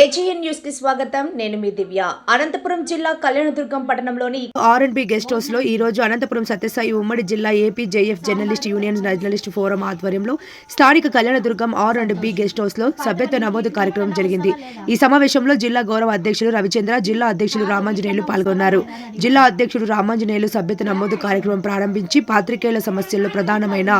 ఏజీఎన్ న్యూస్కి స్వాగతం. నేను మీ దివ్య. అనంతపురం జిల్లా కళ్యాణదుర్గం పట్టణంలోని ఆర్ అండ్ బి గెస్ట్ హౌస్లో ఈ రోజు అనంతపురం సత్యసాయి ఉమ్మడి జిల్లా AP JF journalist union journalist forum ఆధ్వర్యంలో స్థానిక Kalyanadurgam R and B guest హౌస్లో సభ్యత్వ నమోదు కార్యక్రమం జరిగింది. ఈ సమావేశంలో జిల్లా గౌరవ అధ్యక్షుడు రవిచంద్ర జిల్లా అధ్యక్షుడు రామాంజనేయులు పాల్గొన్నారు. జిల్లా అధ్యక్షుడు రామాంజనేయులు సభ్యత్వ నమోదు కార్యక్రమం ప్రారంభించి పాత్రికేయుల సమస్యల్లో ప్రధానమైన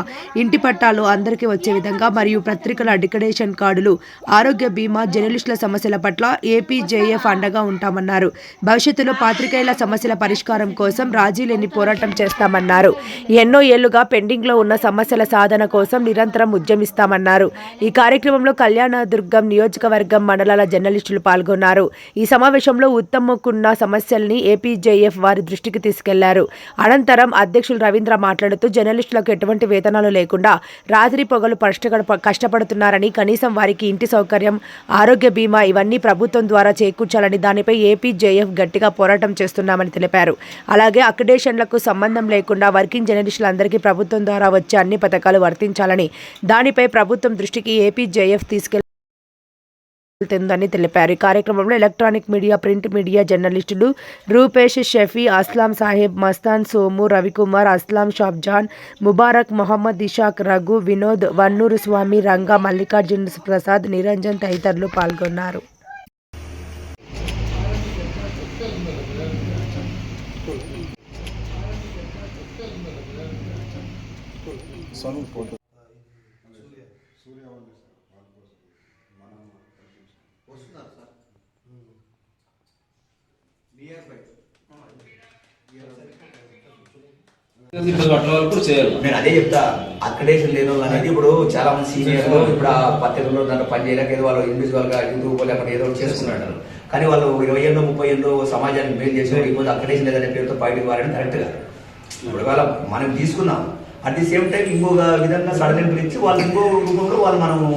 ఇంటి పట్టాలు అందరికీ వచ్చే విధంగా మరియు పత్రికల డిక్లరేషన్ కార్డులు ఆరోగ్య బీమా జర్నలిస్టుల సమస్యల పట్ల ఏపీజేఎఫ్ అండగా ఉంటామన్నారు. భవిష్యత్తులో పాత్రికేయుల సమస్యల పరిష్కారం కోసం రాజీ లేని పోరాటం చేస్తామన్నారు. ఎన్నో ఏళ్ళుగా పెండింగ్లో ఉన్న సమస్యల సాధన కోసం నిరంతరం ఉద్యమిస్తామన్నారు. ఈ కార్యక్రమంలో కళ్యాణదుర్గం నియోజకవర్గం మండలాల జర్నలిస్టులు పాల్గొన్నారు. ఈ సమావేశంలో ఉత్తమ్మకున్న సమస్యల్ని ఏపీజేఎఫ్ వారి దృష్టికి తీసుకెళ్ళారు. అనంతరం అధ్యక్షులు రవీంద్ర మాట్లాడుతూ జర్నలిస్టులకు ఎటువంటి వేతనాలు లేకుండా రాత్రి పొగలు కష్టపడ కష్టపడుతున్నారని కనీసం వారికి ఇంటి సౌకర్యం ఆరోగ్య బీమా ఇవన్నీ ప్రభుత్వం ద్వారా చేకూర్చాలని దానిపై ఏపీజేఎఫ్ గట్టిగా పోరాటం చేస్తున్నామని తెలిపారు. అలాగే అక్రిడేషన్లకు సంబంధం లేకుండా వర్కింగ్ జర్నలిస్టులందరికీ ప్రభుత్వం ద్వారా వచ్చే అన్ని పథకాలు వర్తించాలని దానిపై ప్రభుత్వం దృష్టికి ఏపీజేఎఫ్ తీసుకెళ్ళి వెళ్తుందని తెలిపారు. ఈ కార్యక్రమంలో ఎలక్ట్రానిక్ మీడియా ప్రింట్ మీడియా జర్నలిస్టులు రూపేష్ షఫీ అస్లాం సాహెబ్ మస్తాన్ సోము రవికుమార్ అస్లాం షాబ్జాన్ ముబారక్ మొహమ్మద్ ఇషాక్ రఘు వినోద్ వన్నూరు స్వామి రంగా మల్లికార్జున ప్రసాద్ నిరంజన్ తదితరులు పాల్గొన్నారు అట్ల వరకు కూడా చేయాలి నేను అదే చెప్తా. అక్కడేషన్ లేదు అనేది ఇప్పుడు చాలా మంది సీనియర్లు ఇప్పుడు ఆ పత్రికల్లో దాంట్లో పని చేయలేక ఏదో వాళ్ళు ఇండివిజువల్గా యూట్యూబ్ లేకపోతే ఏదో ఒకటి చేసుకున్నారు కానీ వాళ్ళు ఇరవై ఏళ్ళు ముప్పై ఏళ్ళు సమాజానికి మేలు చేసి ఇప్పుడు అక్కడేషన్ లేదనే పేరుతో బయటకు వారని కరెక్ట్ కాదు ఇప్పుడు వాళ్ళ మనం తీసుకున్నాం అట్ ది సేమ్ టైం ఇంకొక విధంగా సడలింపులు ఇచ్చి వాళ్ళు ఇంకో రూపంలో వాళ్ళు మనము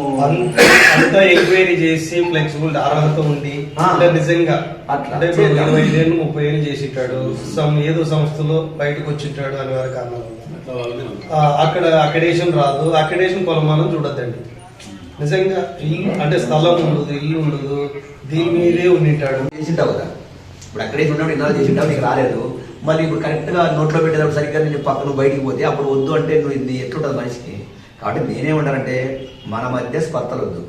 అంతా ఎంక్వైరీ చేసి ఫ్లెక్సిబుల్ అర్హత ఉంది. అంటే నిజంగా. అట్లా. ఇరవై ఐదేళ్ళు ముప్పై ఏళ్ళు చేసింటాడు సమ్ ఏదో సంస్థలో బయటకు వచ్చింటాడు అని వారి కారణాలు. అక్కడ అకడేషన్ రాదు అకడేషన్ కొలమానం చూడొద్దండి. నిజంగా ఇల్లు అంటే స్థలం ఉండదు ఇల్లు ఉండదు దీని మీదే ఉండింటాడు. చేసింటావు కదా. ఇప్పుడు అక్కడే ఉన్నప్పుడు ఇన్నాళ్ళు చేసింటావు నీకు రాలేదు. మళ్ళీ ఇప్పుడు కరెక్ట్గా నోట్లో పెట్టేటప్పుడు సరిగ్గా నేను పక్కన బయటికి పోతే అప్పుడు వద్దు అంటే నువ్వు ఇది ఎట్లుంటుంది మనిషికి? కాబట్టి నేనేమంటానంటే మన మధ్య స్పర్ధలు వద్దు.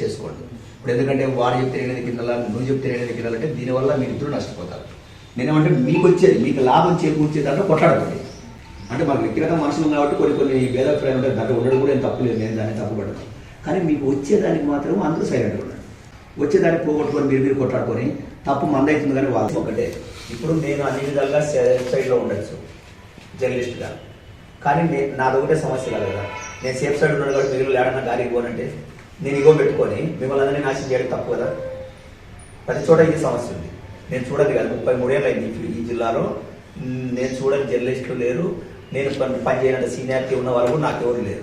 చేసుకోండి. ఇప్పుడు ఎందుకంటే వాడు చెప్తే ఏడేది కిందలా నువ్వు చెప్తే ఏడేది కిందలు అంటే దీనివల్ల మీరు ఇద్దరు నష్టపోతారు. నేనేమంటే మీకు వచ్చేది మీకు లాభం చేకూర్చే దాంట్లో కొట్లాడకండి. అంటే మన వ్యక్తిగత మనుషులు కాబట్టి కొన్ని కొన్ని భేదాభిప్రాయం ఉంటాయి. దాంట్లో ఉండడం కూడా ఏం తప్పు లేదు నేను దాన్ని తప్పుపడతాను. కానీ మీకు వచ్చేదానికి మాత్రం అందరూ సైలెంట్గా వచ్చేదాన్ని పోగొట్టుకొని మీరు మీరు కొట్లాడుకొని తప్పు మందవుతుంది కానీ వాళ్ళు ఒకటే. ఇప్పుడు నేను అన్ని విధాలుగా సేఫ్ సైడ్లో ఉండొచ్చు జర్నలిస్ట్గా. కానీ నేను నాది ఒకటే సమస్య కాదు కదా. నేను సేఫ్ సైడ్ ఉన్నాను కాబట్టి మీరు లేడన్నా గాలి పోనంటే నేను ఇగో పెట్టుకొని మిమ్మల్ని అందరినీ నాశనం చేయడం తప్పు కదా. ప్రతి చోట ఇది సమస్య ఉంది. నేను చూడదు కదా ముప్పై మూడేళ్ళు అయింది ఈ- ఈ జిల్లాలో. నేను చూడని జర్నలిస్టులు లేరు. నేను పనిచేయాలంటే పని సీనియారిటీ ఉన్న వాళ్ళు కూడా నాకు ఎవరు లేరు.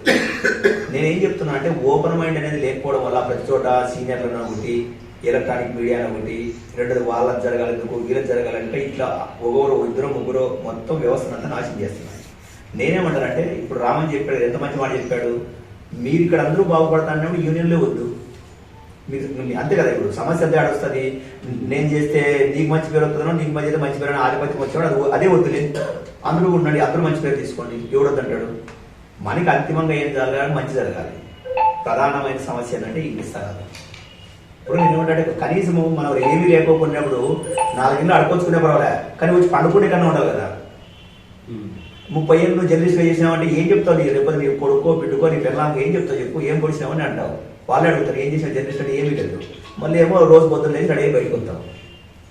నేనేం చెప్తున్నా అంటే ఓపెన్ మైండ్ అనేది లేకపోవడం వల్ల ప్రతి చోట సీనియర్లను ఒకటి ఎలక్ట్రానిక్ మీడియా ఒకటి రెండోది వాళ్ళకి జరగాలి వీళ్ళకి జరగాలంటే ఇట్లా ఒకరు ఇద్దరు ముగ్గురు మొత్తం వ్యవస్థను అంతా నాశనం చేస్తున్నారు నేనేమంటానంటే ఇప్పుడు రామన్ చెప్పాడు ఎంత మంచి మాట చెప్పాడు మీరు ఇక్కడ అందరూ బాగుపడతానప్పుడు యూనియన్లే వద్దు. మీరు అంతే కదా ఇప్పుడు. సమస్య అంతే ఆడొస్తుంది నేను చేస్తే నీకు మంచి పేరు వస్తుందో నీకు మంచి అయితే మంచి పేరు అని ఆధిపత్యం వచ్చాడు అది అదే వద్దులే. అందరూ ఉండండి అందరూ మంచి పేరు తీసుకోండి. ఎవడు అంటాడు మనకి అంతిమంగా ఏం జరగాలి? మంచి జరగాలి. ప్రధానమైన సమస్య ఏంటంటే ఇంగ్లీష్ తగాదు ఇప్పుడు నేను ఏమంటే కనీసము మనం ఏమీ లేకపోకున్నప్పుడు నాలుగు ఇళ్ళు అడుకొచ్చుకునే పర్వాలే. కానీ వచ్చి పండుకునే కన్నా ఉండవు కదా. ముప్పై ఏళ్ళు నువ్వు జర్నలిస్ట్గా చేసినావంటే ఏం చెప్తావు నీ రేపు నీ కొడుకో బిడ్డుకో నీ పిల్లలకి ఏం చెప్తావు చెప్పు? ఏం పొడిచినావని అంటావు. వాళ్ళు అడుగుతారు ఏం చేసిన జర్నలిస్ట్ అంటే ఏమీ లేదు. మళ్ళీ ఏమో రోజు పొద్దున్న లేచి అడిగి బయటకు వస్తాం.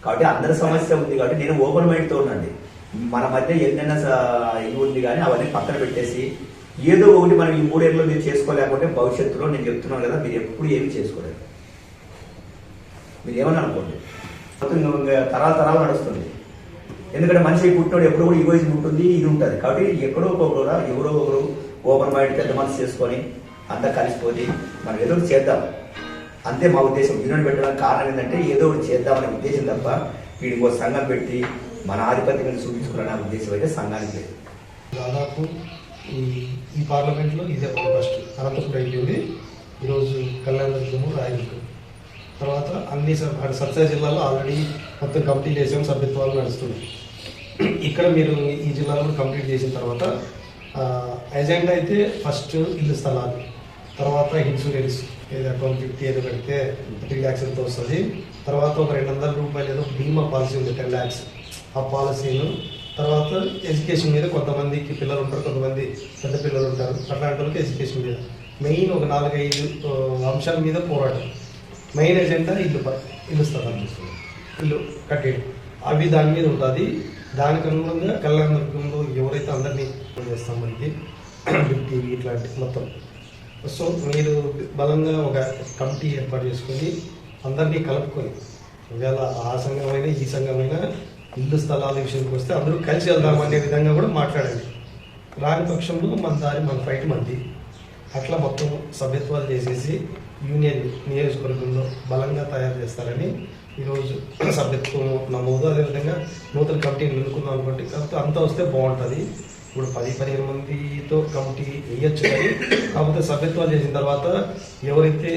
కాబట్టి అందరి సమస్య ఉంది కాబట్టి నేను ఓపెన్ మైండ్తో ఉండండి. మన మధ్య ఎన్నైనా స- ఇవి ఉంది కానీ అవన్నీ పక్కన పెట్టేసి ఏదో ఒకటి మనం ఈ మూడేళ్ళలో మీరు చేసుకోలేకపోతే భవిష్యత్తులో నేను చెప్తున్నాను కదా మీరు ఎప్పుడు ఏమి చేసుకోలేదు. మీరు ఏమని అనుకోండి? తరాల తరాలు నడుస్తుంది. ఎందుకంటే మనిషి పుట్టినోడు ఎప్పుడు కూడా ఈగోయిజం ఉంటుంది ఇది ఉంటుంది. కాబట్టి ఎక్కడో ఒకరు ఎవరో ఒకరు ఓపెన్ మైండ్ పెద్ద మనసు చేసుకొని అంతా కలిసిపోయి మనం ఏదో ఒకటి చేద్దాం. అంతే మా ఉద్దేశం. యూనియన్ పెట్టడానికి కారణం ఏంటంటే ఏదో ఒకటి చేద్దామనే ఉద్దేశం తప్ప వీడికి ఒక సంఘం పెట్టి మన ఆధిపత్యం చూపించుకోవాలనే ఉద్దేశం అయితే సంఘానికి లేదు. దాదాపు ఈ ఈ పార్లమెంట్లో ఇదే ఫస్ట్. అనంతపురం అయిపోయింది ఈరోజు కళ్యాణ దుర్గము రాయదుర్గం తర్వాత అన్ని సబ్ సత్సాయి జిల్లాలో ఆల్రెడీ మొత్తం కంప్లీట్ చేసాం సభ్యత్వాలు నడుస్తున్నాయి. ఇక్కడ మీరు ఈ జిల్లాలో కంప్లీట్ చేసిన తర్వాత ఎజెండా అయితే ఫస్ట్ ఇల్లు స్థలాలు. తర్వాత ఇన్సూరెన్స్ ఏదో అకౌంట్ ఫిఫ్టీ ఏదో కడితే త్రీ ల్యాక్స్ ఎంత వస్తుంది. తర్వాత ఒక రెండు వందల రూపాయలు ఏదో బీమా పాలసీ ఉంది టెన్ ల్యాక్స్. ఆ పాలసీను. తర్వాత ఎడ్యుకేషన్ మీద కొంతమందికి పిల్లలు ఉంటారు కొంతమంది పెద్ద పిల్లలు ఉంటారు. అట్లాంటి వాళ్ళకి ఎడ్యుకేషన్ మీద. మెయిన్ ఒక నాలుగైదు అంశాల మీద పోరాటం. మెయిన్ ఎజెండా ఇల్లు ఇల్లు స్థలం ఇల్లు కట్టేయడం. అవి దాని మీద ఉంటుంది. దానికి అనుగుణంగా కళ్యాణ దుర్గంలో ఎవరైతే అందరినీ చేస్తాం మనకి టీవీ ఇట్లాంటి మొత్తం. సో మీరు బలంగా ఒక కమిటీ ఏర్పాటు చేసుకుని అందరినీ కలుపుకొని ఒకవేళ ఆ సంఘమైనా ఈ సంఘమైనా ఇల్లు స్థలాల విషయానికి వస్తే అందరూ కలిసి వెళ్దాం అనే విధంగా కూడా మాట్లాడండి. రాని పక్షంలో మన దారి మన ఫైట్ మంది. అట్లా మొత్తం సభ్యత్వాలు చేసేసి యూనియన్ నియోజకవర్గంలో బలంగా తయారు చేస్తారని ఈరోజు సభ్యత్వం నమోదు. అదేవిధంగా నూతన కమిటీని ఎన్నుకుందాం అనుకోండి కాబట్టి అంతా వస్తే బాగుంటుంది. ఇప్పుడు పది పదిహేను మందితో కమిటీ వేయచ్చు కానీ కాకపోతే సభ్యత్వాలు చేసిన తర్వాత ఎవరైతే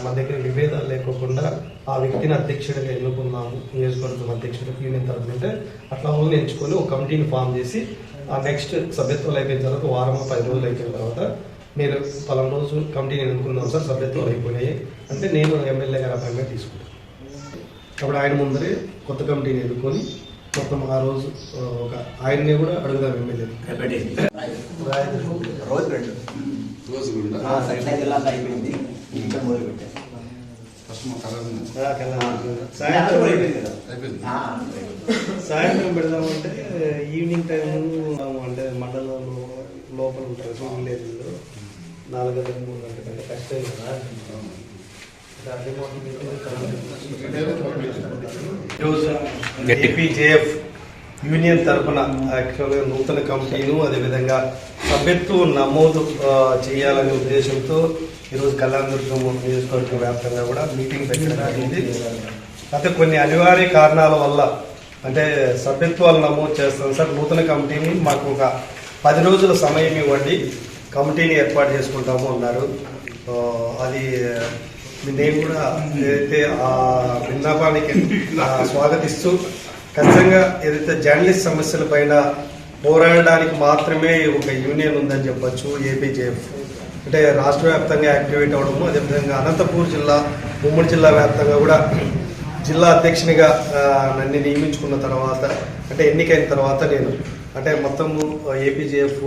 మన దగ్గర విభేదాలు లేకోకుండా ఆ వ్యక్తిని అధ్యక్షుడిగా ఎన్నుకున్నాము నియోజకవర్గం అధ్యక్షుడు యూనియన్ తరఫున అంటే అట్లా వాళ్ళని ఎంచుకొని ఒక కమిటీని ఫామ్ చేసి ఆ నెక్స్ట్ సభ్యత్వాలు అయిపోయిన తర్వాత వారం పది రోజులు అయిపోయిన తర్వాత మీరు పలానా రోజు కమిటీని ఎన్నుకున్నాం సార్ సభ్యత్వాలు అయిపోయినాయి అంటే నేను ఎమ్మెల్యే గారి అపాయింట్మెంట్ తీసుకుంటాను. అప్పుడు ఆయన ముందరే కొత్త కమిటీని ఎన్నుకొని మొత్తం ఆ రోజు ఒక ఆయన్నే కూడా అడుగుదాం ఎమ్మెల్యే. రోజు రెండు రోజు అయిపోయింది. ఇంకా మొదలు సాయంత్రం పెడదామంటే ఈవినింగ్ టైం అంటే మండలంలో లోపల ఉంటారు విలేజ్లో నాలుగు గంటలకు మూడు గంటల కంటే కష్టం కదా? ఏపీజేఎఫ్ యూనియన్ తరపున యాక్చువల్గా నూతన కమిటీను అదేవిధంగా సభ్యత్వం నమోదు చేయాలనే ఉద్దేశంతో ఈరోజు కళ్యాణదుర్గం నియోజకవర్గ వ్యాప్తంగా కూడా మీటింగ్ పెట్టడం జరిగింది. అయితే కొన్ని అనివార్య కారణాల వల్ల అంటే సభ్యత్వాలు నమోదు చేస్తాం సార్ నూతన కమిటీని మాకు ఒక పది రోజుల సమయం ఇవ్వండి. కమిటీని ఏర్పాటు చేసుకుంటాము అన్నారు. అది నేను కూడా ఏదైతే ఆ విన్నపానికి స్వాగతిస్తూ ఖచ్చితంగా ఏదైతే జర్నలిస్ట్ సమస్యల పైన పోరాడడానికి మాత్రమే ఒక యూనియన్ ఉందని చెప్పొచ్చు ఏపీజేఎఫ్. అంటే రాష్ట్ర వ్యాప్తంగా యాక్టివేట్ అవడము అదేవిధంగా అనంతపూర్ జిల్లా ఉమ్మడి జిల్లా వ్యాప్తంగా కూడా జిల్లా అధ్యక్షునిగా నన్ను నియమించుకున్న తర్వాత అంటే ఎన్నికైన తర్వాత నేను అంటే మొత్తము ఏపీజేఎఫ్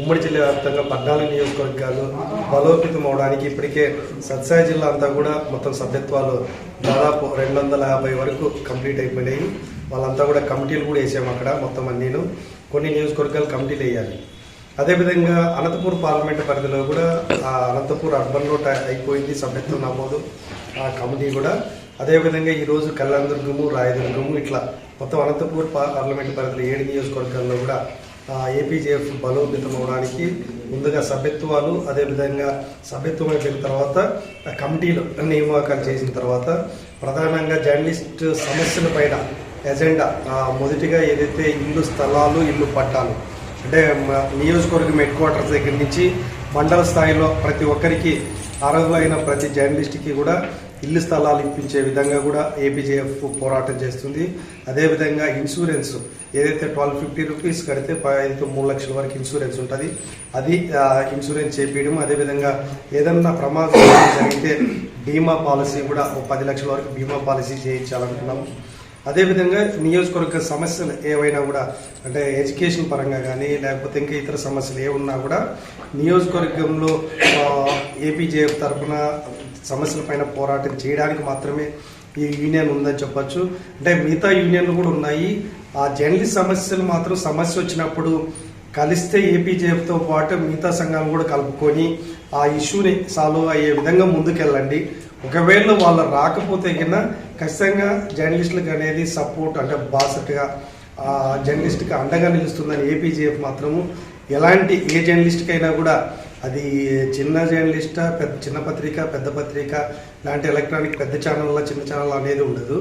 ఉమ్మడి జిల్లా వ్యాప్తంగా పద్నాలుగు నియోజకవర్గాలు బలోపేతం అవడానికి ఇప్పటికే సత్సాయి జిల్లా అంతా కూడా మొత్తం సభ్యత్వాలు దాదాపు రెండు వందల యాభై వరకు కంప్లీట్ అయిపోయినాయి. వాళ్ళంతా కూడా కమిటీలు కూడా వేసాము అక్కడ మొత్తం అన్నీను. కొన్ని నియోజకవర్గాలు కమిటీలు వేయాలి. అదేవిధంగా అనంతపూర్ పార్లమెంట్ పరిధిలో కూడా ఆ అనంతపూర్ అర్బన్ రోడ్ అయిపోయింది సభ్యత్వం నమోదు. ఆ కమిటీ కూడా. అదేవిధంగా ఈరోజు కళ్యాణదుర్గము రాయదుర్గము ఇట్లా మొత్తం అనంతపూర్ పా- పార్లమెంట్ పరిధిలో ఏడు నియోజకవర్గాల్లో కూడా ఏపీజేఎఫ్ బలోపేతం అవడానికి ముందుగా సభ్యత్వాలు అదేవిధంగా సభ్యత్వం అయిపోయిన తర్వాత కమిటీలు నియామకాలు చేసిన తర్వాత ప్రధానంగా జర్నలిస్ట్ సమస్యల పైన ఎజెండా మొదటిగా ఏదైతే ఇల్లు స్థలాలు ఇల్లు పట్టాలు అంటే నియోజకవర్గం హెడ్ క్వార్టర్స్ దగ్గర నుంచి మండల స్థాయిలో ప్రతి ఒక్కరికి అర్హులైన ప్రతి జర్నలిస్ట్కి కూడా ఇల్లు స్థలాలు ఇప్పించే విధంగా కూడా ఏపీజేఎఫ్ పోరాటం చేస్తుంది. అదేవిధంగా ఇన్సూరెన్స్ ఏదైతే ట్వెల్వ్ ఫిఫ్టీ రూపీస్ కడితే ఐదు మూడు లక్షల వరకు ఇన్సూరెన్స్ ఉంటుంది. అది ఇన్సూరెన్స్ చేపించడం అదేవిధంగా ఏదన్నా ప్రమాదం జరిగితే బీమా పాలసీ కూడా ఒక పది లక్షల వరకు బీమా పాలసీ చేయించాలనుకున్నాము. అదేవిధంగా నియోజకవర్గ సమస్యలు ఏవైనా కూడా అంటే ఎడ్యుకేషన్ పరంగా కానీ లేకపోతే ఇంకా ఇతర సమస్యలు ఏ ఉన్నా కూడా నియోజకవర్గంలో ఏపీజేఎఫ్ తరఫున సమస్యల పైన పోరాటం చేయడానికి మాత్రమే ఈ యూనియన్ ఉందని చెప్పొచ్చు. అంటే మిగతా యూనియన్లు కూడా ఉన్నాయి. ఆ జర్నలిస్ట్ సమస్యలు మాత్రం సమస్య వచ్చినప్పుడు కలిస్తే ఏపీజేఎఫ్తో పాటు మిగతా సంఘాలు కూడా కలుపుకొని ఆ ఇష్యూని సాల్వ్ అయ్యే విధంగా ముందుకెళ్ళండి. ఒకవేళ వాళ్ళు రాకపోతే కన్నా ఖచ్చితంగా జర్నలిస్టులకు అనేది సపోర్ట్ అంటే బాసట్గా జర్నలిస్ట్కి అండగా నిలుస్తుందని ఏపీజేఎఫ్ మాత్రము ఎలాంటి ఏ జర్నలిస్ట్కైనా కూడా అది చిన్న జర్నలిస్టా పెద్ద చిన్న పత్రిక పెద్ద పత్రిక లాంటి ఎలక్ట్రానిక్ పెద్ద ఛానల్ చిన్న ఛానల్ అనేది ఉండదు.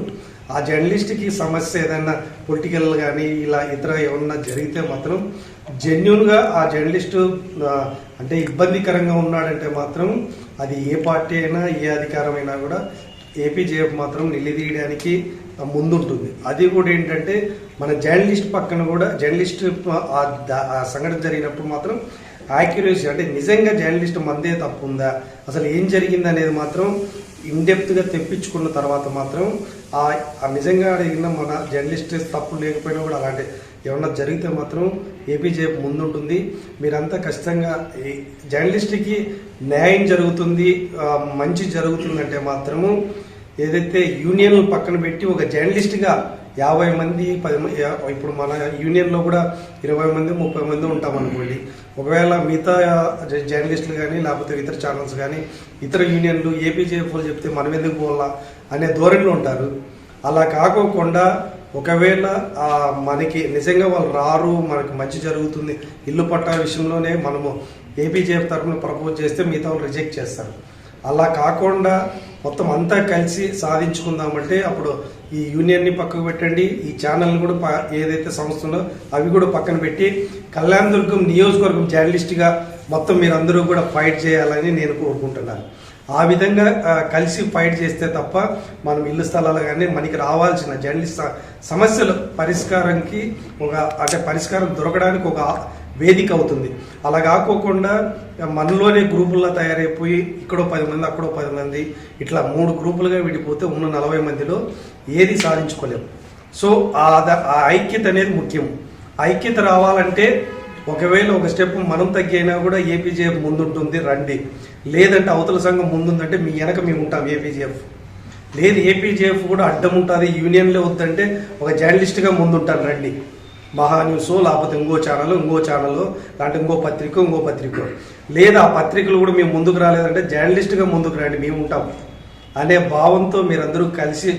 ఆ జర్నలిస్ట్కి సమస్య ఏదైనా పొలిటికల్ కానీ ఇలా ఇతర ఏమన్నా జరిగితే మాత్రం జెన్యున్గా ఆ జర్నలిస్టు అంటే ఇబ్బందికరంగా ఉన్నాడంటే మాత్రం అది ఏ పార్టీ అయినా ఏ అధికారమైనా కూడా ఏపీజేఎఫ్ మాత్రం నిలదీయడానికి ముందుంటుంది. అది కూడా ఏంటంటే మన జర్నలిస్ట్ పక్కన కూడా జర్నలిస్ట్ ఆ సంఘటన జరిగినప్పుడు మాత్రం యాక్యురసీ అంటే నిజంగా జర్నలిస్ట్ మందే తప్పు ఉందా అసలు ఏం జరిగింది అనేది మాత్రం ఇన్డెప్త్గా తెప్పించుకున్న తర్వాత మాత్రం ఆ ఆ నిజంగా అడిగిన మన జర్నలిస్ట్ తప్పు లేకపోయినా కూడా అలాంటి ఏమన్నా జరిగితే మాత్రం ఏపీజేఎఫ్ ముందుంటుంది. మీరంతా ఖచ్చితంగా జర్నలిస్ట్కి న్యాయం జరుగుతుంది మంచి జరుగుతుందంటే మాత్రము ఏదైతే యూనియన్ పక్కన పెట్టి ఒక జర్నలిస్ట్గా యాభై మంది పది మంది ఇప్పుడు మన యూనియన్లో కూడా ఇరవై మంది ముప్పై మంది ఉంటాం అనుకోండి ఒకవేళ మిగతా జర్నలిస్టులు కానీ లేకపోతే ఇతర ఛానల్స్ కానీ ఇతర యూనియన్లు ఏపీజేఎఫ్లు చెప్తే మనం ఎందుకు పోవాలా అనే ధోరణిలో ఉంటారు. అలా కాకోకుండా ఒకవేళ మనకి నిజంగా వాళ్ళు రారు మనకి మంచి జరుగుతుంది ఇల్లు పట్టా విషయంలోనే మనము ఏపీజేఎఫ్ తరఫున ప్రపోజ్ చేస్తే మిగతా వాళ్ళు రిజెక్ట్ చేస్తారు. అలా కాకుండా మొత్తం అంతా కలిసి సాధించుకుందామంటే అప్పుడు ఈ యూనియన్ని పక్కకు పెట్టండి ఈ ఛానల్ని కూడా ప- ఏదైతే సంస్థ ఉందో అవి కూడా పక్కన పెట్టి కళ్యాణ్ దుర్గం నియోజకవర్గం జర్నలిస్ట్గా మొత్తం మీరందరూ కూడా ఫైట్ చేయాలని నేను కోరుకుంటున్నాను. ఆ విధంగా కలిసి ఫైట్ చేస్తే తప్ప మనం ఇల్లు స్థలాలు కానీ మనకి రావాల్సిన జర్నలిస్ట్ సమస్యలు పరిష్కారంకి ఒక అంటే పరిష్కారం దొరకడానికి ఒక వేదిక అవుతుంది అలా కాకోకుండా మనలోనే గ్రూపుల్లో తయారైపోయి ఇక్కడో పది మంది అక్కడో పది మంది ఇట్లా మూడు గ్రూపులుగా విడిపోతే ఉన్న నలభై మందిలో ఏది సాధించుకోలేము సో ఆ ఐక్యత అనేది ముఖ్యం. ఐక్యత రావాలంటే ఒకవేళ ఒక స్టెప్ మనం తగ్గైనా కూడా ఏపీజేఎఫ్ ముందుంటుంది రండి. లేదంటే అవతల సంఘం ముందుందంటే మీ వెనక మేము ఉంటాం ఏపీజేఎఫ్. లేదు ఏపీజేఎఫ్ కూడా అడ్డం ఉంటుంది యూనియన్లో వద్దంటే ఒక జర్నలిస్ట్గా ముందుంటాను రండి. మహా న్యూస్ లేకపోతే ఇంకో ఛానల్ ఇంకో ఛానల్ లేదంటే ఇంకో పత్రిక ఇంకో పత్రిక. లేదా పత్రికలు కూడా మేము ముందుకు రాలేదంటే జర్నలిస్ట్గా ముందుకు రండి మేము ఉంటాం. అనే భావంతో మీరందరూ కలిసి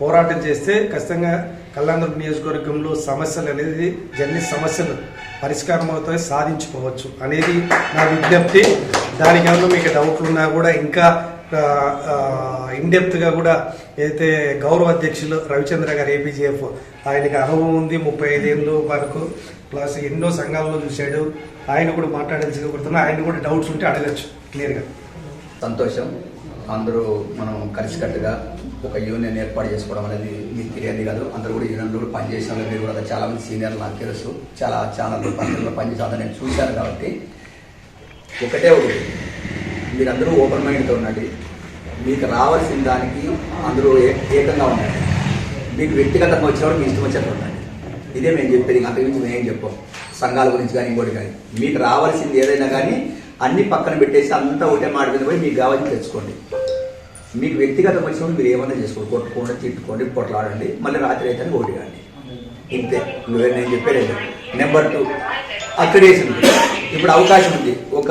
పోరాటం చేస్తే ఖచ్చితంగా కళ్యాణ నియోజకవర్గంలో సమస్యలు అనేది జర్నలిస్ట్ సమస్యలు పరిష్కారం అవుతాయి సాధించుకోవచ్చు అనేది నా విజ్ఞప్తి. దానికి ఏమన్నా మీకు డౌట్లు ఉన్నా కూడా ఇంకా ఇన్డెప్త్గా కూడా అయితే గౌరవ అధ్యక్షులు రవిచంద్ర గారు ఏపీజీఎఫ్ ఆయనకి అనుభవం ఉంది. ముప్పై ఐదేళ్ళు వరకు ప్లస్ ఎన్నో సంఘాల్లో చూశాడు. ఆయన కూడా మాట్లాడాల్సి ఆయన కూడా డౌట్స్ ఉంటే అడగచ్చు క్లియర్గా. సంతోషం. అందరూ మనం కలిసికట్టుగా ఒక యూనియన్ ఏర్పాటు చేసుకోవడం అనేది మీకు తెలియదు కాదు. అందరూ కూడా యూనియన్లో కూడా పనిచేసిన వాళ్ళు మీరు కూడా చాలా మంది సీనియర్లు నాకు తెలుసు చాలా ఛానల్లో పత్రికల్లో పనిచేస్తుందని నేను చూశాను కాబట్టి ఒకటే ఒకటి. మీరందరూ ఓపెన్ మైండ్తో ఉండండి. మీకు రావాల్సిన దానికి అందరూ ఏకంగా ఉండండి. మీకు వ్యక్తిగతంగా వచ్చినప్పుడు మీ ఇష్టం వచ్చేట్టు ఉండండి. ఇదే మేము చెప్పేది. ఇంకా అంతకుమించి మేము ఏం చెప్పాం. సంఘాల గురించి కానీ ఇంకోటి కానీ. మీకు రావాల్సింది ఏదైనా కానీ అన్ని పక్కన పెట్టేసి అంతా ఒకటే మాట మీద పోయి మీకు కావాల్సి తెచ్చుకోండి. మీకు వ్యక్తిగత వచ్చినప్పుడు మీరు ఏమైనా చేసుకోండి కొట్టుకోండి తిట్టుకోండి పొట్లాడండి మళ్ళీ రాత్రి అయితే ఓటు కాండి ఇంతే. నువ్వే నేను చెప్పేది నెంబర్ టూ అక్రిడేషన్ ఇప్పుడు అవకాశం ఉంది. ఒక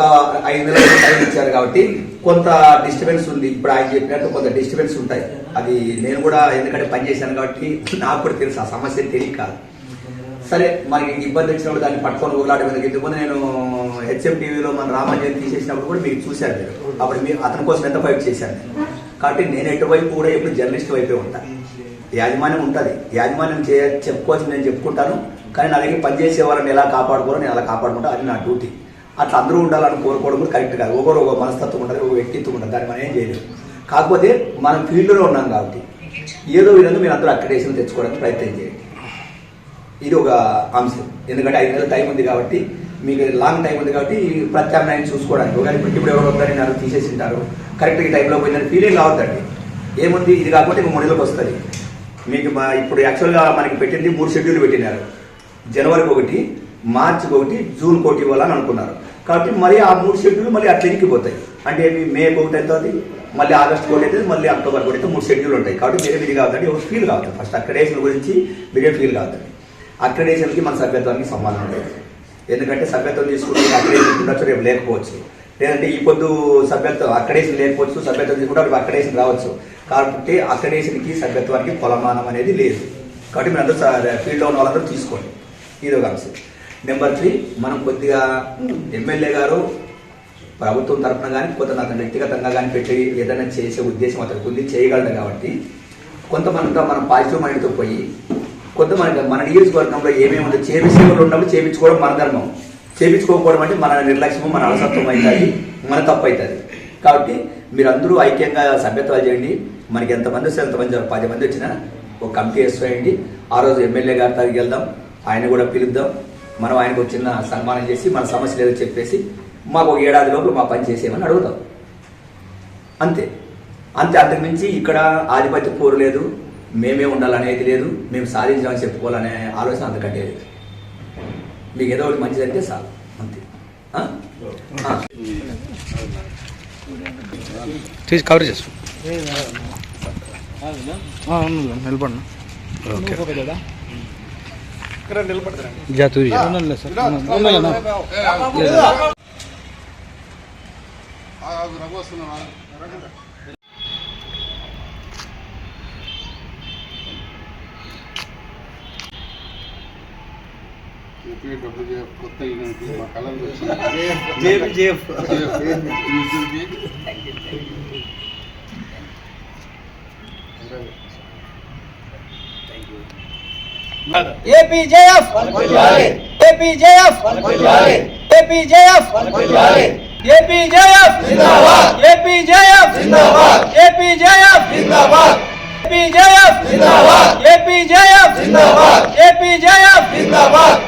ఐదు నెలలు టైం ఇచ్చారు కాబట్టి కొంత డిస్టర్బెన్స్ ఉంది. ఇప్పుడు ఆయన చెప్పినట్టు కొంత డిస్టర్బెన్స్ ఉంటాయి. అది నేను కూడా ఎందుకంటే పనిచేశాను కాబట్టి నాకు కూడా తెలుసు. ఆ సమస్య తెలియదు కాదు. సరే మనకి ఇబ్బంది వచ్చినప్పుడు దాన్ని పట్టుకొని ఊలాడే మీద ఇంతకుముందు నేను హెచ్ఎం టీవీలో మన రామాజన్ తీసేసినప్పుడు కూడా మీరు చూశారు అప్పుడు మీరు అతని కోసం ఎంత ఫైట్ చేశాను కాబట్టి నేను ఎటువైపు కూడా ఎప్పుడు జర్నలిస్ట్ వైపే ఉంటాను యాజమాన్యం ఉంటుంది. యాజమాన్యం చే చెప్పుకోవచ్చు నేను చెప్పుకుంటాను. కానీ నా దగ్గర పనిచేసే వాళ్ళని ఎలా కాపాడుకోవాలో నేను అలా కాపాడుకుంటా. అది నా డ్యూటీ. అట్లా అందరూ ఉండాలని కోరుకోవడం కూడా కరెక్ట్ కాదు. ఒకరు ఒక మనస్తత్వం ఉంటుంది ఒక వ్యక్తిత్వం ఉంటుంది. దాన్ని మనం ఏం చేయలేము కాకపోతే మనం ఫీల్డ్లో ఉన్నాం కాబట్టి ఏదో విధంగా మీరు అందరూ అక్రిడేషన్ తెచ్చుకోవడానికి ప్రయత్నం చేయండి. ఇది ఒక అంశం. ఎందుకంటే ఐదు నెలల టైం ఉంది కాబట్టి మీకు లాంగ్ టైం ఉంది కాబట్టి ప్రత్యామ్నాయం చూసుకోవడానికి. ఒకవేళ ఇప్పుడు ఇప్పుడు ఎవరు వద్దని నాకు తీసేసి ఉంటారు కరెక్ట్ ఈ టైంలో పోయిందని ఫీలింగ్ రావద్దండి ఏముంది? ఇది కాకపోతే ఇంకో మూడు వస్తుంది. మీకు మా ఇప్పుడు యాక్చువల్గా మనకి పెట్టింది మూడు షెడ్యూల్ పెట్టినారు. జనవరికి ఒకటి మార్చి ఒకటి జూన్ కోటి ఇవ్వాలని అనుకున్నారు. కాబట్టి మరి ఆ మూడు షెడ్యూల్ మళ్ళీ అట్లా ఇరికిపోతాయి. అంటే మే ఒకటి అవుతుంది మళ్ళీ ఆగస్ట్ ఒకటి అయితే మళ్ళీ అక్టోబర్ ఒకటి అయితే మూడు షెడ్యూల్ ఉంటాయి. కాబట్టి మీరే ఇది కావద్దండి? ఒక ఫీల్ కావద్దు. ఫస్ట్ అక్రెడేషన్ గురించి మీరే ఫీల్ కావద్దండి. అక్రెడేషన్కి మన సభ్యత్వానికి సంబంధం ఉంటుంది ఎందుకంటే సభ్యత్వం తీసుకుంటే అక్కడే ఉండొచ్చు రేపు లేకపోవచ్చు. లేదంటే ఈ పొద్దు సభ్యత్వం అక్కడేసి లేకపోవచ్చు సభ్యత్వం తీసుకుంటే రేపు అక్రెడేషన్ రావచ్చు. కాబట్టి అక్రెడేషన్కి సభ్యత్వానికి కొలమానం అనేది లేదు. కాబట్టి మీరు అందరూ ఫీల్డ్లో ఉన్న వాళ్ళందరూ తీసుకోండి. ఇది ఒక అంశం. నెంబర్ త్రీ మనం కొద్దిగా ఎమ్మెల్యే గారు ప్రభుత్వం తరఫున కానీ కొంత అతను వ్యక్తిగతంగా కానీ పెట్టి ఏదైనా చేసే ఉద్దేశం అతనికి ఉంది చేయగలడు కాబట్టి కొంతమందితో మనం పాజిటివ్ మైండ్తో పోయి కొంత మన నియోజకవర్గంలో ఏమేమి ఉందో చేపించేవాళ్ళు ఉన్నప్పుడు చేపించుకోవడం మన ధర్మం. చేపించుకోకపోవడం అంటే మన నిర్లక్ష్యం మన అలసత్వం అవుతుంది మన తప్పు అవుతుంది కాబట్టి మీరందరూ ఐక్యంగా సభ్యత్వాలు చేయండి. మనకి ఎంతమంది వస్తే ఎంతమంది పది మంది వచ్చినా ఒక కమిటీ వేసుకోండి ఆ రోజు ఎమ్మెల్యే గారి దగ్గరికి వెళ్దాం ఆయన కూడా పిలుద్దాం. మనం ఆయనకు చిన్న సన్మానం చేసి మన సమస్య లేదో చెప్పేసి మాకు ఒక ఏడాది లోపల మా పని చేసేయమని అడుగుతాం. అంతే. అంతే అంతకుమించి ఇక్కడ ఆధిపత్య పోరు లేదు. మేమే ఉండాలనేది లేదు మేము సాధించామని చెప్పుకోవాలనే ఆలోచన అంతకంటే లేదు. మీకు ఏదో ఒకటి మంచిది అంటే చాలు అంతే. కవర్ చేసు. నిలబడి ఓకే. జా తూరి జా. రఘు వస్తున్నావా డబ్ల్యూజేఎఫ్ కొత్త యూనిట్ మా కళలు వచ్చి JPJF APJF APJF APJF APJF జిందాబాద్ ఏపీజేఎఫ్ జిందాబాద్ ఏపీజేఎఫ్ జిందాబాద్ ఏపీజేఎఫ్ జిందాబాద్ ఏపీజేఎఫ్ జిందాబాద్ ఏపీజేఎఫ్ జిందాబాద్